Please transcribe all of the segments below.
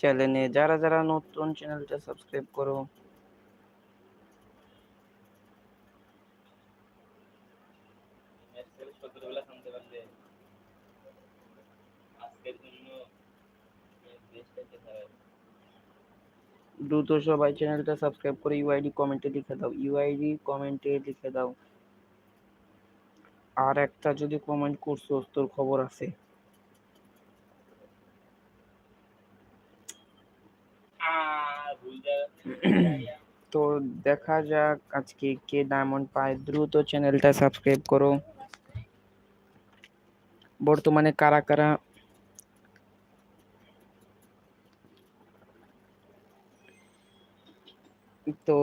চ্যানেলে। যারা যারা নতুন চ্যানেলটা সাবস্ক্রাইব করো। দ্রুত সবাই চ্যানেলটা সাবস্ক্রাইব করে ইউআইডি কমেন্টে লিখে দাও। ইউআইডি কমেন্টে লিখে দাও। আর একটা যদি কমেন্ট করছ তোর খবর আছে। তো দেখা যাক আজকে কে ডায়মন্ড পায়। দ্রুত চ্যানেলটা সাবস্ক্রাইব করো। বর্তমানে কারা কারা তো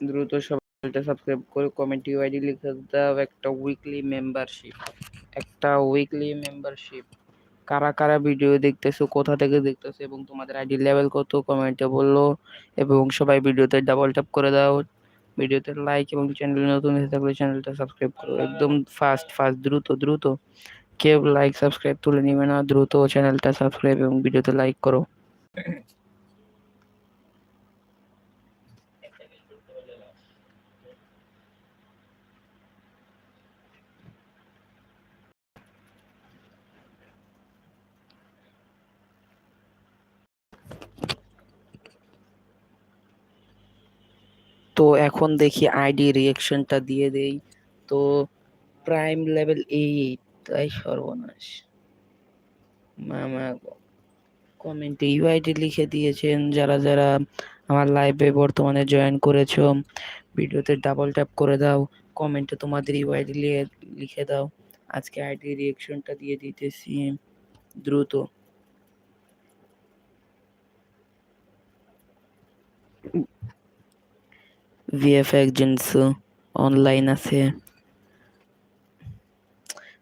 দ্রুত সবাইটা সাবস্ক্রাইব করে। কমেন্ট ইউআইডি লিখে দাও। একটা উইকলি মেম্বারশিপ একটা উইকলি মেম্বারশিপ কারা কারা ভিডিও দেখতেছো, কোথা থেকে দেখতেছো এবং তোমাদের আইডি লেভেল কত কমেন্টে বলল এবং সবাই ভিডিওতে ডাবল ট্যাপ করে দাও। ভিডিওতে লাইক এবং চ্যানেল নতুন হয়ে থাকলে চ্যানেলটা সাবস্ক্রাইব করো। একদম ফাস্ট ফাস্ট দ্রুত দ্রুত। কেউ লাইক সাবস্ক্রাইব তুলে নেবে না, দ্রুত চ্যানেলটা সাবস্ক্রাইব এবং ভিডিওতে লাইক করো। তো এখন দেখি আইডি রিয়েকশনটা দিয়ে দেই। তো প্রাইম লেভেল এইট তাই সর্বনাশ। মামা কমেন্টে ইউআইডি লিখে দিয়েছেন। যারা যারা আমার লাইভে বর্তমানে জয়েন করেছ, ভিডিওতে ডাবল ট্যাপ করে দাও। কমেন্টে তোমাদের ইউআইডি লিখে দাও। আজকে আইডি রিয়েকশনটা দিয়ে দিতেছি দ্রুত। ভিএফএক্স জেন্স অনলাইন আছে।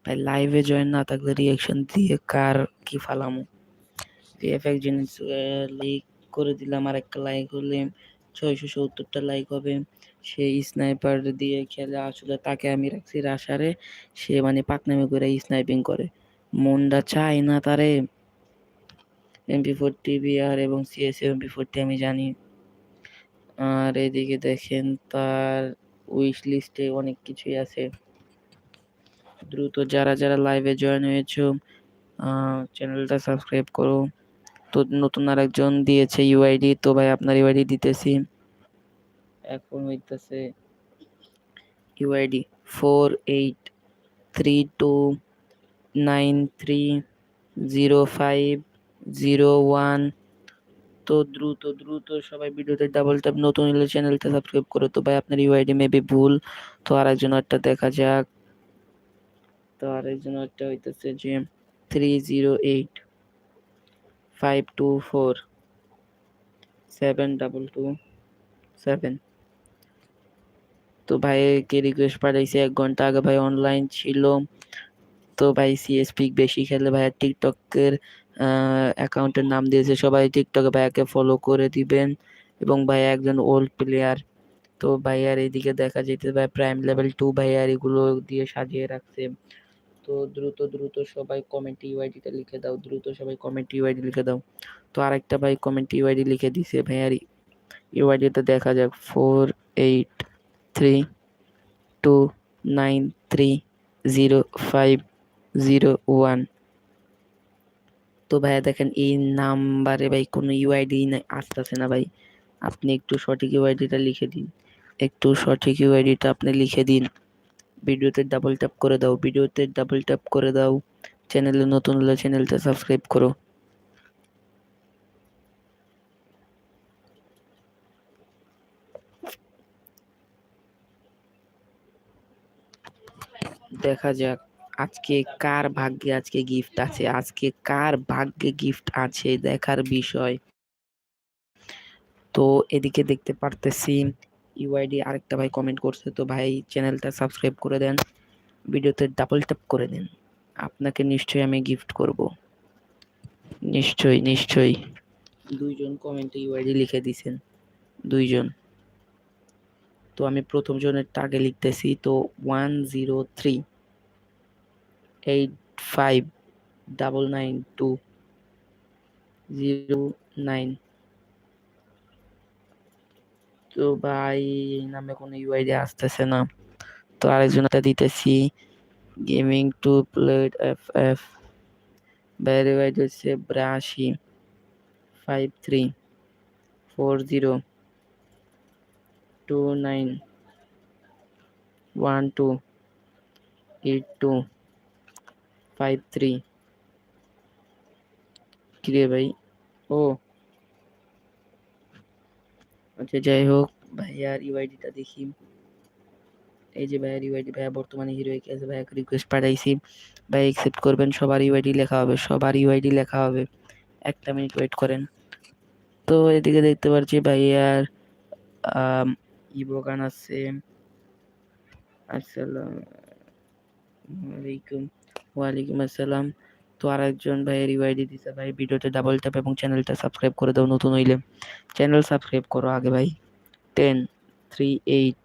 ভাই লাইভে জয়েন না থাকলে রিয়াকশন দিয়ে কার কি ফালামু? ভিএফএক্স জেন্স লাইক করে দিলাম আর একটা লাইক হলে ছয়শো সত্তরটা লাইক হবে। সে স্নাইপার দিয়ে খেলে, আসলে তাকে আমি রাখছি রাশারে সে মানে পাকনামি করে স্নাইপিং করে। মনটা চাই না তারে। এমপি ফোরটি বিআর এবং সিএস এমপি ফোরটি আমি জানি। আর এদিকে দেখেন তার উইশ লিস্টে অনেক কিছুই আছে। দ্রুত যারা যারা লাইভে জয়েন হয়েছো চ্যানেলটা সাবস্ক্রাইব করো। তো নতুন আরেকজন দিয়েছে ইউআইডি তো ভাই আপনার ইউআইডি দিতেছি। এখন হইতেছে UID four eight three two nine three zero five zero one দ্রুত দ্রুত সবাই ভিডিওতে ডাবল ট্যাপ নতুন হলে চ্যানেলটা সাবস্ক্রাইব করো তো। ভাই, আপনার ইউআইডি মেবি ভুল। তো আরেকজন একটা দেখা যাক। তো আরেকজন একটা হইতেছে যে three zero eight five two four seven double two seven তো ভাইকে রিকোয়েস্ট পাঠাইছে, এক ঘণ্টা আগে ভাই অনলাইন ছিল। তো ভাই সিএসপি বেশি খেলে ভাইয়া টিকটকের অ্যাকাউন্টের নাম দিয়েছে। সবাই টিকটকে ভাইয়াকে ফলো করে দিবেন। এবং ভাইয়া একজন ওল্ড প্লেয়ার তো ভাইয়ার এইদিকে দেখা যেতে ভাই প্রাইম লেভেল টু ভাইয়ার এগুলো দিয়ে সাজিয়ে রাখছে। তো দ্রুত দ্রুত সবাই কমেন্ট ইউআইডিটা লিখে দাও। দ্রুত সবাই কমেন্ট ইউআইডি লিখে দাও। তো আরেকটা ভাই কমেন্ট ইউআইডি লিখে দিছে ভাইয়ার ইউআইডিটা দেখা যাক। Four eight three two nine three zero five zero one. তো ভাইয়া দেখেন, এই নাম্বারে ভাই কোনো ইউআইডি আসতেছে না ভাই। আপনি একটু সঠিক ইউআইডিটা লিখে দিন। একটু সঠিক ইউআইডিটা আপনি লিখে দিন। ভিডিওতে ডাবল ট্যাপ করে দাও। ভিডিওতে ডাবল ট্যাপ করে দাও। চ্যানেলে নতুন হলে চ্যানেলটা সাবস্ক্রাইব করো। দেখা যাক। আজকে কার ভাগ্যে আজকে গিফট আছে? আজকে কার ভাগ্যে গিফট আছে? দেখার বিষয়। তো এদিকে দেখতে পারতেছি, ইউআইডি আরেকটা ভাই কমেন্ট করছে, তো ভাই চ্যানেলটা সাবস্ক্রাইব করে দেন ভিডিওতে ডাবল ট্যাপ করে দেন। আপনাকে নিশ্চয়ই আমি গিফট করব। নিশ্চয়ই নিশ্চয়ই। দুইজন কমেন্টে ইউআইডি লিখে দিছেন, দুইজন। তো আমি প্রথম জনের টাগে লিখতেছি, তো one zero three eight five double nine two zero nine তো ভাই, এই নামে কোনো ইউআইডি আসতেছে না। তো আরেকজনটা দিতেছি gaming to plate F F বাইরে বাইরে হচ্ছে বিরাশি five three four zero two nine one two eight two five three কিরে ভাই? ও। আচ্ছা যাই হোক, ভাইয়ার ইউআইডিটা দেখি। এই যে ভাইয়ার ইউআইডি ভাইয়া বর্তমানে হিরো আছে, ভাইয়াকে রিকোয়েস্ট পাঠাইছি। ভাই অ্যাকসেপ্ট করবেন, সবার ইউআইডি লেখা হবে, সবার ইউআইডি লেখা হবে। একটা মিনিট ওয়েট করেন। তো এদিকে দেখতে পাচ্ছি ভাইয়ার ইবোগান আছে। আসসালামু আলাইকুম। ওয়ালাইকুম আসসালাম। তো আর একজন ভাইয়ের ইউআইডি দিছে ভাই, ভিডিওতে ডাবল ট্যাপ এবং চ্যানেলটা সাবস্ক্রাইব করে দাও নতুন হইলে। চ্যানেল সাবস্ক্রাইব করো আগে ভাই। টেন থ্রি এইট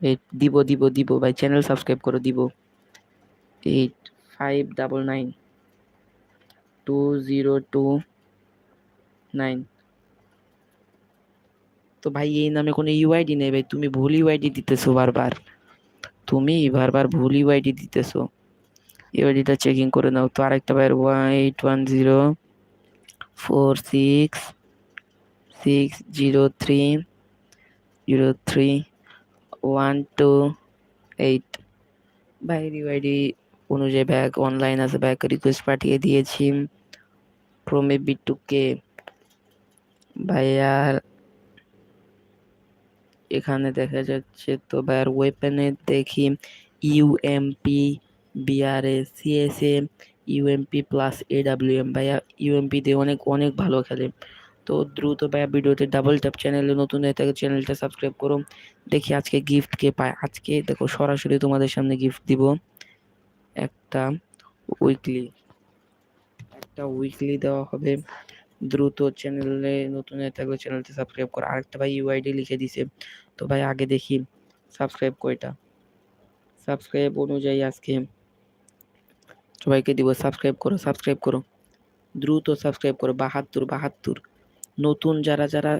এইট দিব দিব দিব ভাই। চ্যানেল সাবস্ক্রাইব করো দিব। Eight five double nine two zero two nine তো ভাই, এই নামে কোনো ইউআইডি নেই ভাই। তুমি ভুল ইউআইডি দিতেছো বারবার। তুমি বারবার ভুল ইউআইডি দিতেছো। ইউআইডিটা চেকিং করে নাও। তো আরেকটা ভাইয়ের eight one zero four six six zero three zero three one two eight ভাইয়ের ইউআইডি অনুযায়ী ব্যাগ অনলাইন আছে ব্যাগ রিকোয়েস্ট পাঠিয়ে দিয়েছি। ক্রমে বিটুকে ভাইয়ার এখানে দেখা যাচ্ছে তো, ভাইয়ার ওয়েপেনে দেখি UMP BRA CSA UMP plus AWM ভাইয়া ইউএমপি দিয়ে অনেক অনেক ভালো খেলে। তো দ্রুত ভাইয়া ভিডিওতে ডাবল ট্যাপ চ্যানেলে নতুন হয়ে থাকে চ্যানেলটা সাবস্ক্রাইব করো দেখি আজকে গিফট কে পায়। আজকে দেখো সরাসরি তোমাদের সামনে গিফট দিব। একটা উইকলি একটা উইকলি দেওয়া হবে। দ্রুত চ্যানেলে নতুন হয়ে থাকলে চ্যানেলটা সাবস্ক্রাইব করো। আরেকটা ভাই ইউআইডি লিখে দিছে। তো ভাই আগে দেখি সাবস্ক্রাইব কয়টা? সাবস্ক্রাইব অনুযায়ী আজকে সবাইকে দিব সাবস্ক্রাইব করো সাবস্ক্রাইব করো। দ্রুত সাবস্ক্রাইব করো, বাহাত্তর বাহাত্তর। নতুন যারা যারা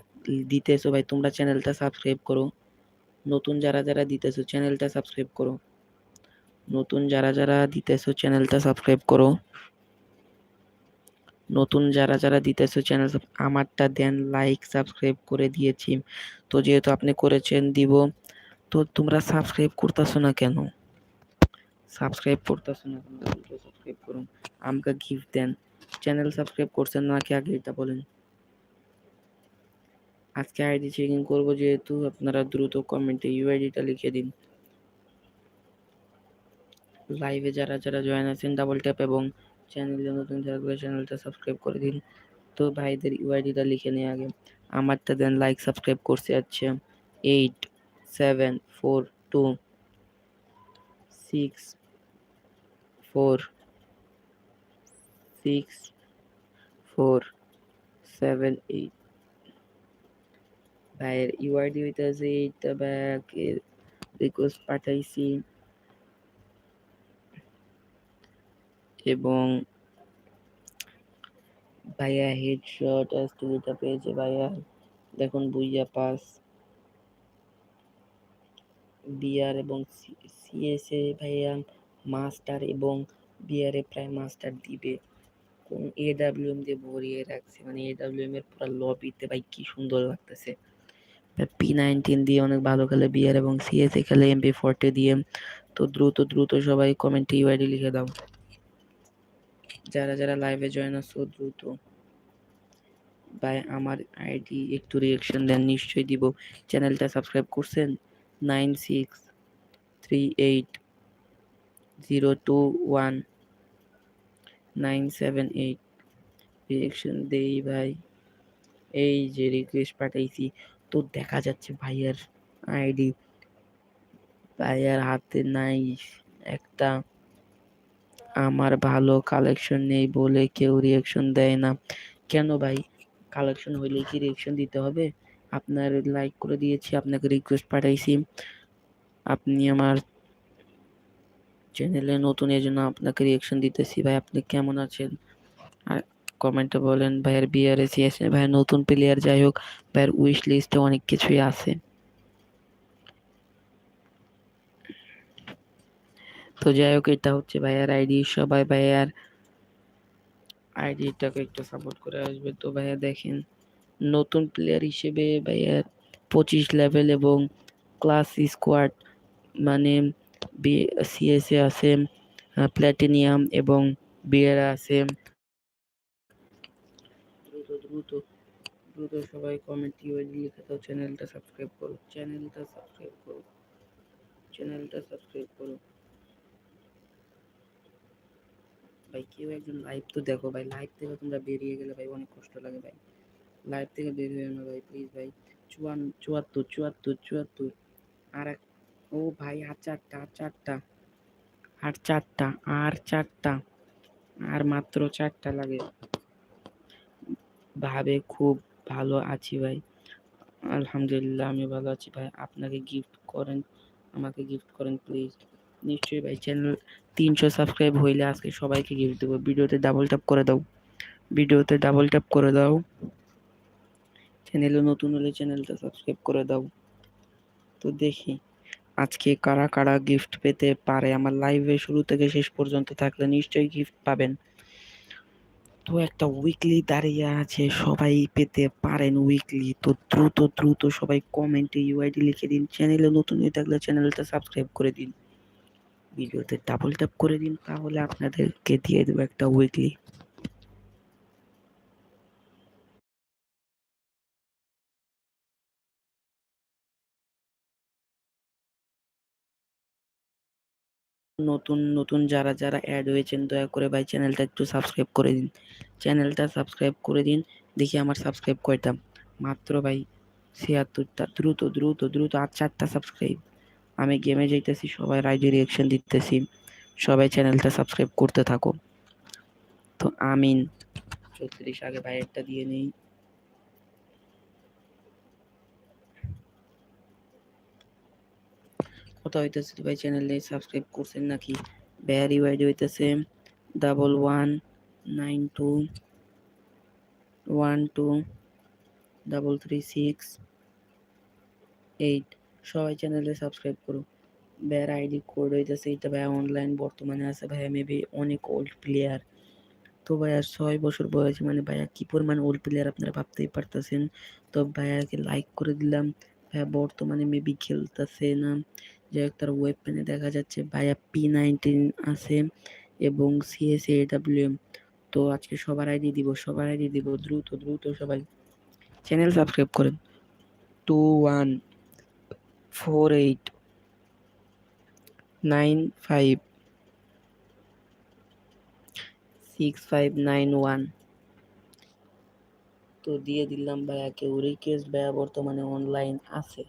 দিতেছো ভাই, তোমরা চ্যানেলটা সাবস্ক্রাইব করো। নতুন যারা যারা দিতেছো চ্যানেলটা সাবস্ক্রাইব করো। নতুন যারা যারা দিতেছো চ্যানেলটা সাবস্ক্রাইব করো। নতুন যারা যারা দিতেছো চ্যানেল আমারটা দেন লাইক সাবস্ক্রাইব করে দিয়েছি। তো যেহেতু আপনি করেছেন, দিব। তো তোমরা সাবস্ক্রাইব করতেছো না কেন? সাবস্ক্রাইব করতেছো না কেন সাবস্ক্রাইব করুন। আমাকে গিফট দেন। চ্যানেল সাবস্ক্রাইব করছেন নাকি আগে এটা বলেন। আজকে আইডি চেকিং করব যেহেতু, আপনারা দ্রুত কমেন্টে ইউআইডিটা লিখে দিন। লাইভে যারা যারা জয়েন আছেন ডাবল ট্যাপ এবং চ্যানেলে নতুন থাকলে চ্যানেলটা সাবস্ক্রাইব করে দিন। তো ভাইদের ইউআইডিটা লিখে নিয়ে আগে। আমারটা দেন লাইক সাবস্ক্রাইব করছে আছে eight seven four two six four six four seven eight ভাইয়ের ইউআইডি হইতেছে এইটা ব্যাক রিকোয়েস্ট পাঠাইছি এবং ভাইয়া হেডশট এসটিভিটা পেয়েছে ভাইয়া দেখুন বুইয়া পাস বিআর এবং সিএসএ ভাইয়া মাস্টার এবং বিআরএ প্রায় মাস্টার দিবে। কোন এ ডাব্লিউ এম দিয়ে ভরিয়ে রাখছে। মানে এডাব্লিউএম এর পুরো লবিতে ভাই কি সুন্দর লাগতেছে। পি নাইনটিন দিয়ে অনেক ভালো খেলে বিআর এবং সিএসএ খেলে এমপি ফোরটি দিয়ে। তো দ্রুত দ্রুত সবাই কমেন্টে ইউআইডি লিখে দাও। যারা যারা লাইভে জয়েন আসছো দ্রুত। ভাই, আমার আইডি একটু রিয়েকশন দেন, নিশ্চয়ই দিব। চ্যানেলটা সাবস্ক্রাইব করছেন? Nine six three eight zero two one nine seven eight reaction দেই ভাই। এই যে রিকোয়েস্ট পাঠাইছি, তো দেখা যাচ্ছে ভাইয়ার আইডি ভাইয়ার হাতে নাই, একটা আমার ভালো কালেকশন নেই বলে কেউ রিয়েকশন দেয় না। কেন ভাই? কালেকশন হইলে কি রিয়েকশন দিতে হবে? আপনার লাইক করে দিয়েছি, আপনাকে রিকোয়েস্ট পাঠাইছি। আপনি আমার চ্যানেলে নতুন এই জন্য আপনাকে রিয়েকশন দিতেছি। ভাই, আপনি কেমন আছেন? আর কমেন্টে বলেন, ভাইয়ের বিআরএসি আছে ভাইয়ের নতুন প্লেয়ার যাই হোক, ভাইয়ের উইশ লিস্টে অনেক কিছুই আছে। তো যাই হোক, এটা হচ্ছে ভাইয়ার আইডি সবাই ভাইয়ার আইডিটাকে একটু সাপোর্ট করে আসবে। তো ভাইয়া দেখেন, নতুন প্লেয়ার হিসেবে ভাইয়ার পঁচিশ লেভেল এবং ক্লাস স্কোয়াড মানে বি সিএসএ আছে প্ল্যাটিনিয়াম এবং বিয়ার আছে। দ্রুত দ্রুত দ্রুত সবাই কমেন্ট ইউআইডি লিখে দাও চ্যানেলটা সাবস্ক্রাইব করো চ্যানেলটা সাবস্ক্রাইব করো চ্যানেলটা সাবস্ক্রাইব করো। ভাই, কেউ একজন লাইভ তো দেখো, ভাই লাইভ থেকে তোমরা বেরিয়ে গেলে ভাই অনেক কষ্ট লাগে ভাই। লাইভ থেকে বের হয়ে না ভাই প্লিজ ভাই। চুয়ান, চুয়াত্তর চুয়াত্তর চুয়াত্তর আর এক ও ভাই, আর চারটা আর চারটা আর চারটা আর চারটা, আর মাত্র চারটা লাগে। ভাবে খুব ভালো আছি ভাই। আলহামদুলিল্লাহ, আমি ভালো আছি ভাই। আপনাকে গিফট করেন, আমাকে গিফট করেন প্লিজ নিশ্চয়ই ভাই চ্যানেল তিনশো সাবস্ক্রাইব হইলে আজকে সবাইকে গিফট দেবো। ভিডিওতে ডাবল ট্যাপ করে দাও। ভিডিওতে ডাবল ট্যাপ করে দাও। চ্যানেলে নতুন হলে চ্যানেলটা সাবস্ক্রাইব করে দাও। তো দেখি। আজকে কারা কারা গিফট পেতে পারে? আমার লাইভে শুরু থেকে শেষ পর্যন্ত থাকলে নিশ্চয়ই গিফট পাবেন। তো একটা উইকলি দাঁড়িয়ে আছে, সবাই পেতে পারেন উইকলি তো দ্রুত দ্রুত সবাই কমেন্টে ইউআইডি লিখে দিন। চ্যানেলে নতুন হয়ে থাকলে চ্যানেলটা সাবস্ক্রাইব করে দিন। ভিডিওতে ডাবল ট্যাপ করে দিন, তাহলে আপনাদেরকে দিয়ে দেবো একটা উইকলি নতুন নতুন যারা যারা অ্যাড হয়েছেন, দয়া করে ভাই চ্যানেলটা একটু সাবস্ক্রাইব করে দিন। চ্যানেলটা সাবস্ক্রাইব করে দিন, দেখি আমার সাবস্ক্রাইব কয়টা। মাত্র ভাই ছিয়াত্তরটা, দ্রুত দ্রুত দ্রুত আর চারটা সাবস্ক্রাইব আমি গেমে যাইতেছি, সবাই রাইডে রিয়াকশন দিতেছি। সবাই চ্যানেলটা সাবস্ক্রাইব করতে থাকো। তো আমিন চৌত্রিশ আগে ভাইয়েরটা দিয়ে নেই। কথা হইতেছে ভাই চ্যানেলে সাবস্ক্রাইব করছেন নাকি? ব্যার ইউআইডি হইতেছে। Double one, nine two, one two, double three six, eight. সবাই চ্যানেলে সাবস্ক্রাইব করো। ব্যার আইডি কোড হইতেছে এটা ভাই অনলাইন বর্তমানে আছে ভাইয়া মেবি অনেক ওল্ড প্লেয়ার তো ভাইয়া ছয় বছর বয়সে মানে ভাইয়া কি পরিমাণ ওল্ড প্লেয়ার আপনারা ভাবতেই পারতেছেন? তো ভাইয়াকে লাইক করে দিলাম। ভাইয়া বর্তমানে মেবি খেলতেছে না। যাই হোক, তার ওয়েবপেনে দেখা যাচ্ছে ভাইয়া পি নাইনটিন আছে এবং সিএস এডাব্লিউএম তো আজকে সবার আইডি দিব, সবার আইডি দিব, দ্রুত দ্রুত সবাই চ্যানেল সাবস্ক্রাইব করেন। Two one four eight nine five six five nine one তো দিয়ে দিলাম ভাইয়াকে রিকোয়েস্ট ভাইয়া বর্তমানে অনলাইন আছে।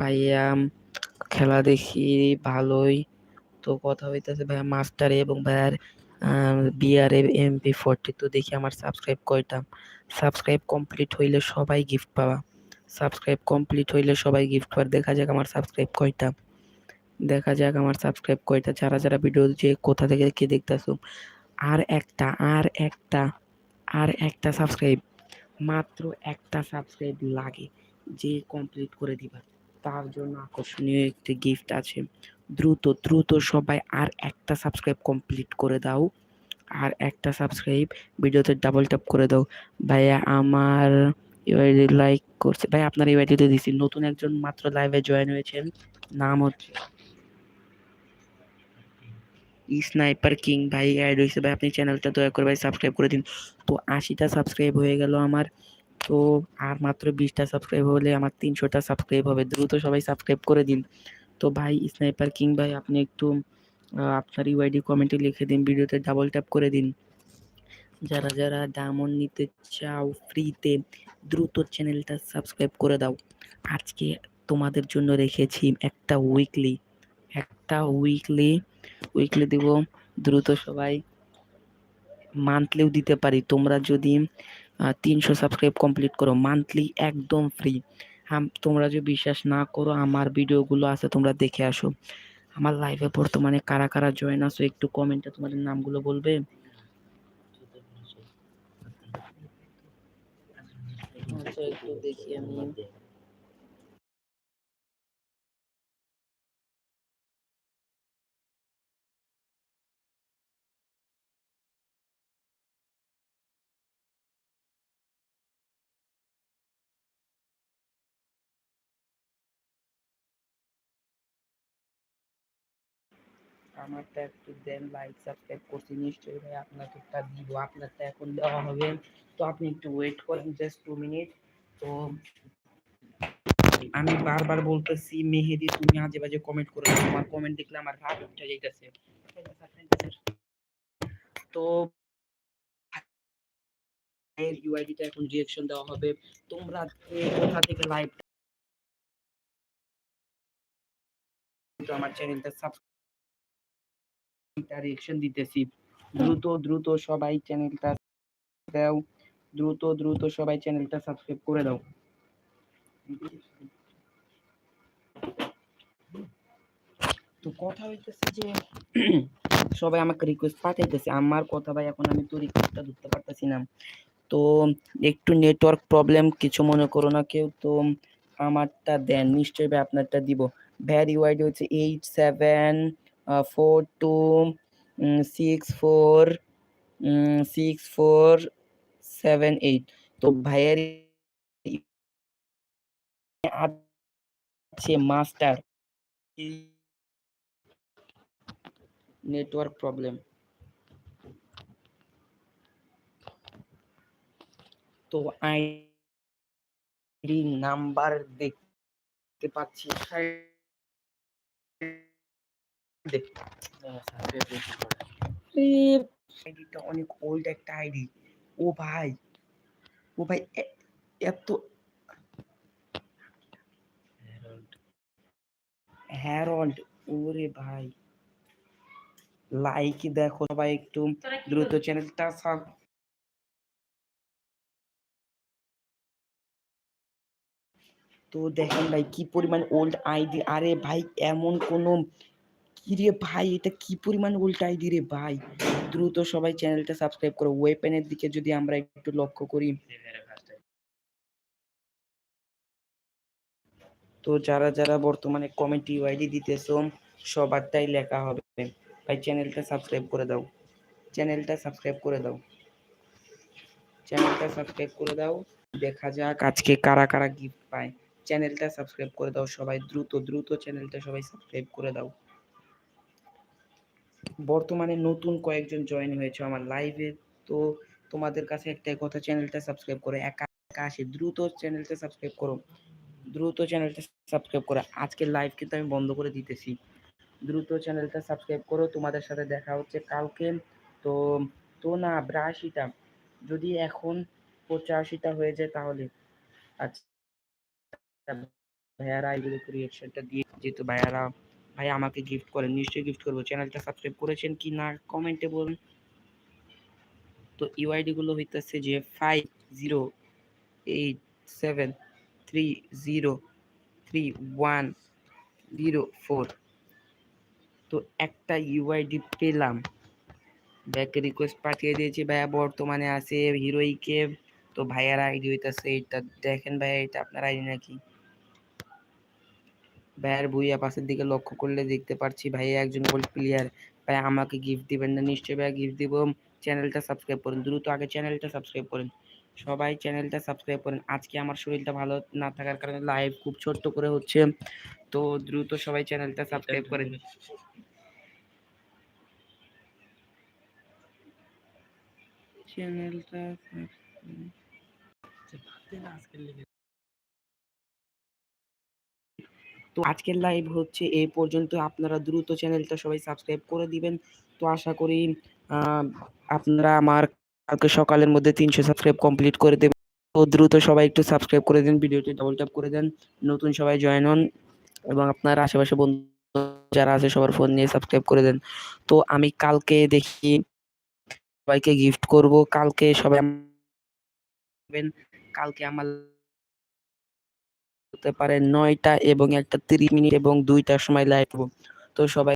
ভাইয়া খেলা দেখি, ভালোই। তো কথা হইতেছে ভাইয়া মাস্টারে এবং ভাইয়ার বিআর এমপি ফোরটি তো দেখি আমার সাবস্ক্রাইব কয়টা। সাবস্ক্রাইব কমপ্লিট হইলে সবাই গিফট পাওয়া সাবস্ক্রাইব কমপ্লিট হইলে সবাই গিফট পাওয়ার দেখা যাক আমার সাবস্ক্রাইব কয়টা। দেখা যাক আমার সাবস্ক্রাইব কয়টা। যারা যারা ভিডিও যে কোথা থেকে কে দেখতেছো। আর একটা আর একটা আর একটা সাবস্ক্রাইব মাত্র একটা সাবস্ক্রাইব লাগে। যে কমপ্লিট করে দিবা। তার জন্য আকর্ষণীয় একটি গিফট আছে। দ্রুত দ্রুত সবাই আর একটা সাবস্ক্রাইব কমপ্লিট করে দাও। আর একটা সাবস্ক্রাইব ভিডিওতে ডাবল ট্যাপ করে দাও। ভাইয়া, আমার ইউআইডি লাইক করছে। ভাই আপনার ইউআইডিতে দিছি। নতুন একজন মাত্র লাইভে জয়েন হয়েছেন। নাম হচ্ছে স্নাইপার কিং ভাই অ্যাড হয়েছে ভাই, আপনি চ্যানেলটা দয়া করে ভাই সাবস্ক্রাইব করে দিন। তো আশিটা সাবস্ক্রাইব হয়ে গেল আমার। তো আর মাত্র বিশটা সাবস্ক্রাইব হলে আমার তিনশোটা সাবস্ক্রাইব হবে। দ্রুত সবাই সাবস্ক্রাইব করে দিন। তো ভাই স্নাইপার কিং ভাই, আপনি একটু আপনার ইউআইডি কমেন্টে লিখে দিন, ভিডিওতে ডাবল ট্যাপ করে দিন। যারা যারা ডায়মন্ড নিতে চাও ফ্রিতে দ্রুত চ্যানেলটা সাবস্ক্রাইব করে দাও। আজকে তোমাদের জন্য রেখেছি একটা উইকলি একটা উইকলি উইকলি দিব। দ্রুত সবাই মান্থলিও দিতে পারি। তোমরা যদি তিনশো সাবস্ক্রাইব কমপ্লিট করো। মান্থলি একদম ফ্রি তোমরা যদি বিশ্বাস না করো, আমার ভিডিওগুলো আছে, তোমরা দেখে আসো। আমার লাইভে বর্তমানে কারা কারা জয়েন আসো একটু কমেন্টে তোমাদের নামগুলো বলবে। আচ্ছা একটু দেখি আমি। আমারটা একটু দেন লাইক সাবস্ক্রাইব করছি। নিশ্চয়ই ভাই আপনাকে একটা দিব, আপনারটা এখন দেওয়া হবে। তো আপনি একটু ওয়েট করেন জাস্ট টু মিনিট তো আমি বারবার বলতেছি, মেহেদি তুমি আজে বাজে কমেন্ট করে। তোমার কমেন্ট দেখলে আমার রাগ উঠে যাইতেছে। তো এর ইউআইডিটা এখন রিঅ্যাকশন দেওয়া হবে। তোমরা কোথা থেকে লাইভ আমার চ্যানেলটা সাবস্ক্রাইব রিঅ্যাকশন দিতেছি। দ্রুত দ্রুত সবাই চ্যানেলটা দাও। দ্রুত দ্রুত সবাই চ্যানেলটা সাবস্ক্রাইব করে দাও। তো কথা হইতেছে যে, সবাই আমাকে রিকোয়েস্ট পাঠাইতেছে। আমার কথা ভাই, এখন আমি তো রিকোয়েস্টটা ধরতে পারতেছি না। তো একটু নেটওয়ার্ক প্রবলেম কিছু মনে করো না কেউ। তো আমারটা দেন, নিশ্চয়ই ভাই আপনারটা দিব। ভ্যারি ওয়াইড হচ্ছে eight seven four two six four six four seven eight তো ভাইয়ের আছে মাস্টার নেটওয়ার্ক প্রবলেম তো আইডি নাম্বার দেখতে পাচ্ছি আইডিটা অনেক ওল্ড একটা আইডি। ও ভাই ও ভাই এত হ্যারল্ড ওরে ভাই। লাইক দেখো সবাই একটু দ্রুত চ্যানেলটা সাব তো দেখেন ভাই কি পরিমাণ ওল্ড আইডি। আরে ভাই এমন কোনো কি রে ভাই? এটা কি পরিমাণ ওল্ড দিরে ভাই? দ্রুত সবাই চ্যানেলটা সাবস্ক্রাইব করো। ওয়েপেনের দিকে যদি আমরা একটু লক্ষ্য করি। তো যারা যারা বর্তমানে কমেন্ট ইউআইডি দিতেছো, সবারটাই লেখা হবে। ভাই, চ্যানেলটা সাবস্ক্রাইব করে দাও। চ্যানেলটা সাবস্ক্রাইব করে দাও। চ্যানেলটা সাবস্ক্রাইব করে দাও। দেখা যাক আজকে কারা কারা গিফট পায়। চ্যানেলটা সাবস্ক্রাইব করে দাও সবাই। দ্রুত দ্রুত চ্যানেলটা সবাই সাবস্ক্রাইব করে দাও। বর্তমানে নতুন কয়েকজন জয়েন হয়েছে আমার লাইভে তো তোমাদের কাছে একটাই কথা চ্যানেলটা সাবস্ক্রাইব করো, একা একা আসে, দ্রুত চ্যানেলটা সাবস্ক্রাইব করো। দ্রুত চ্যানেলটা সাবস্ক্রাইব করো। আজকের লাইভ কিন্তু আমি বন্ধ করে দিতেছি। দ্রুত চ্যানেলটা সাবস্ক্রাইব করো। তোমাদের সাথে দেখা হচ্ছে কালকে। তো তো না, ব্রাশিটা। যদি এখন পঁচাশিটা হয়ে যায় তাহলে। আচ্ছা ভাইয়ারা এগুলো রিয়াকশনটা দিয়ে, যেহেতু ভাইয়ারা ভাই আমাকে গিফট করেন, নিশ্চয়ই গিফট করব। চ্যানেলটা সাবস্ক্রাইব করেছেন কি না কমেন্টে বলুন। তো ইউআইডি গুলো হইতেছে যে five zero eight seven three zero three one zero four তো একটা ইউআইডি পেলাম। ব্যাকে রিকোয়েস্ট পাঠিয়ে দিয়েছি, ভাইয়া বর্তমানে আছে হিরোইকে তো ভাইয়ার আইডি হইতাছে এটা দেখেন ভাইয়া, এটা আপনার আইডি নাকি? ভাইয়ার ভুইয়া পাশের দিকে লক্ষ্য করলে দেখতে পারছি, ভাইয়া একজন গোল্ড প্লেয়ার ভাই আমাকে গিফট দিবেন না, নিশ্চয়ই ভাইয়া গিফট দিব। চ্যানেলটা সাবস্ক্রাইব করুন, দ্রুত আগে চ্যানেলটা সাবস্ক্রাইব করুন। সবাই চ্যানেলটা সাবস্ক্রাইব করুন। আজকে আমার শরীরটা ভালো না থাকার কারণে লাইভ খুব ছোট্ট করে হচ্ছে। তো দ্রুত সবাই চ্যানেলটা সাবস্ক্রাইব করেন। চ্যানেলটা তো আজকের লাইভ হচ্ছে এই পর্যন্ত। আপনারা দ্রুত চ্যানেলটা সবাই সাবস্ক্রাইব করে দিবেন। তো আশা করি আপনারা আমার কালকে সকালের মধ্যে তিনশো সাবস্ক্রাইব কমপ্লিট করে দেবেন। তো দ্রুত সবাই একটু সাবস্ক্রাইব করে দেন ভিডিওটি ডবল ট্যাপ করে দেন। নতুন সবাই জয়েন হন এবং আপনার আশেপাশে বন্ধু যারা আছে সবার ফোন নিয়ে সাবস্ক্রাইব করে দেন। তো আমি কালকে দেখি সবাইকে গিফট করব। কালকে সবাই কালকে আমার হতে পারে নয়টা এবং একটা তিরিশ মিনিট এবং দুইটার সময় লাইভ তো সবাই